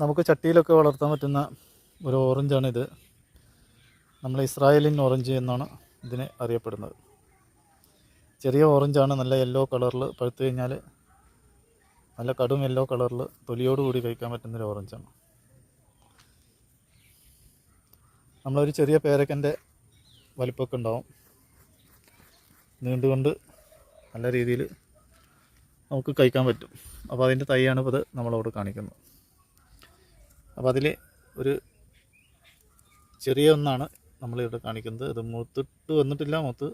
നമുക്ക് ചട്ടിയിലൊക്കെ വളർത്താൻ പറ്റുന്ന ഒരു ഓറഞ്ചാണിത്. നമ്മൾ ഇസ്രായേലിൻ ഓറഞ്ച് എന്നാണ് ഇതിനെ അറിയപ്പെടുന്നത്. ചെറിയ ഓറഞ്ചാണ് നല്ല യെല്ലോ കളറിൽ പഴുത്തു കഴിഞ്ഞാൽ നല്ല കടും യെല്ലോ കളറിൽ തൊലിയോട് കൂടി കഴിക്കാൻ പറ്റുന്നൊരു ഓറഞ്ചാണ്. നമ്മളൊരു ചെറിയ പേരക്കന്റെ വലിപ്പമൊക്കെ ഉണ്ടാവും. നീണ്ടുകൊണ്ട് നല്ല രീതിയിൽ നമുക്ക് കഴിക്കാൻ പറ്റും. അപ്പോൾ അതിന്റെ തൈയാണ് ഇപ്പോൾ നമ്മളവിടെ കാണിക്കുന്നത്. അപ്പോൾ അതിൽ ഒരു ചെറിയ ഒന്നാണ് നമ്മളിവിടെ കാണിക്കുന്നത്. ഇത് മൂത്തിട്ട് വന്നിട്ടില്ല. മൂത്ത്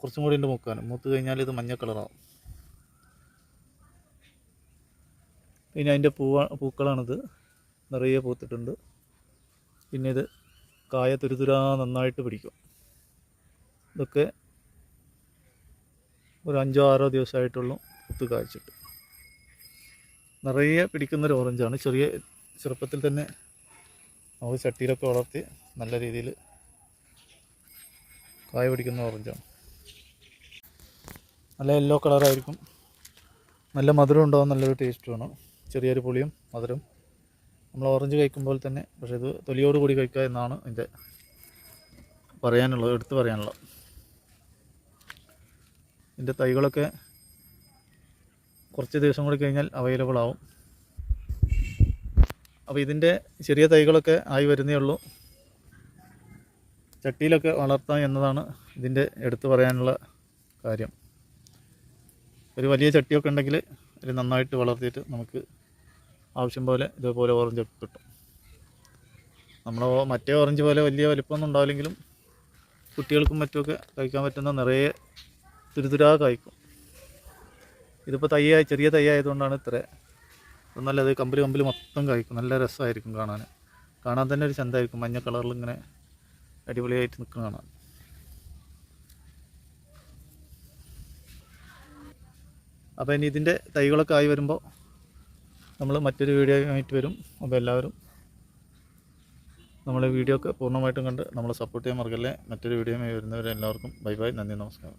കുറച്ചും കൂടി ഉണ്ട് മൂക്കാൻ. മൂത്ത് കഴിഞ്ഞാൽ ഇത് മഞ്ഞ കളറാവും. പിന്നെ അതിന്റെ പൂവ പൂക്കളാണിത്. നിറയെ പൂത്തിട്ടുണ്ട്. പിന്നെ ഇത് കായ തുരുതുരാ നന്നായിട്ട് പിടിക്കും. ഇതൊക്കെ ഒരു അഞ്ചോ ആറോ ദിവസമായിട്ടുള്ളൂ കുത്ത് കായ്ച്ചിട്ട്. നിറയെ പിടിക്കുന്നൊരു ഓറഞ്ചാണ്. ചെറിയ ചെറുപ്പത്തിൽ തന്നെ നമുക്ക് ചട്ടിയിലൊക്കെ വളർത്തി നല്ല രീതിയിൽ കായ പിടിക്കുന്ന ഓറഞ്ചാണ്. നല്ല യെല്ലോ കളറായിരിക്കും നല്ല മധുരം ഉണ്ടാവും നല്ലൊരു ടേസ്റ്റ് വേണം. ചെറിയൊരു പുളിയും മധുരം നമ്മൾ ഓറഞ്ച് കഴിക്കുമ്പോൾ തന്നെ പക്ഷേ ഇത് തൊലിയോട് കൂടി കഴിക്കുക എന്നാണ് ഇതിന്റെ പറയാനുള്ളത് എടുത്തു പറയാനുള്ളത്. ഇതിന്റെ തൈകളൊക്കെ കുറച്ച് ദിവസം കൂടി കഴിഞ്ഞാൽ അവൈലബിൾ ആവും. അപ്പോൾ ഇതിന്റെ ചെറിയ തൈകളൊക്കെ ആയി വരുന്നേ ഉള്ളൂ. ചട്ടിയിലൊക്കെ വളർത്താം എന്നതാണ് ഇതിന്റെ എടുത്തു പറയാനുള്ള കാര്യം. ഒരു വലിയ ചട്ടിയൊക്കെ ഉണ്ടെങ്കിൽ ഇത് നന്നായിട്ട് വളർത്തിയിട്ട് നമുക്ക് ആവശ്യം പോലെ ഇതേപോലെ ഓറഞ്ച് കിട്ടും. നമ്മൾ മറ്റേ ഓറഞ്ച് പോലെ വലിയ വലിപ്പമൊന്നും ഉണ്ടാവില്ലെങ്കിലും കുട്ടികൾക്കും മറ്റുമൊക്കെ കഴിക്കാൻ പറ്റുന്ന നിറയെ തുരുതുരാ കായ്ക്കും. ഇതിപ്പോൾ തയ്യായി ചെറിയ തൈ ആയതുകൊണ്ടാണ് ഇത്ര ഇത് നല്ലത് കമ്പിൽ കമ്പിൽ മൊത്തം കായ്ക്കും. നല്ല രസമായിരിക്കും കാണാൻ. കാണാൻ തന്നെ ഒരു ചന്തമായിരിക്കും മഞ്ഞ കളറിൽ ഇങ്ങനെ അടിപൊളിയായിട്ട് നിൽക്കുന്ന കാണാൻ. അപ്പോൾ ഇനി ഇതിന്റെ തൈകളൊക്കെ ആയി വരുമ്പോൾ നമ്മൾ മറ്റൊരു വീഡിയോ ആയിട്ട് വരും. അപ്പോൾ എല്ലാവരും നമ്മളെ വീഡിയോ ഒക്കെ പൂർണമായിട്ടും കണ്ട് നമ്മളെ സപ്പോർട്ട് ചെയ്യാൻ മറക്കല്ലേ. മറ്റൊരു വീഡിയോ വരുന്നവരെ എല്ലാവർക്കും ബൈ ബൈ. നന്ദി നമസ്കാരം.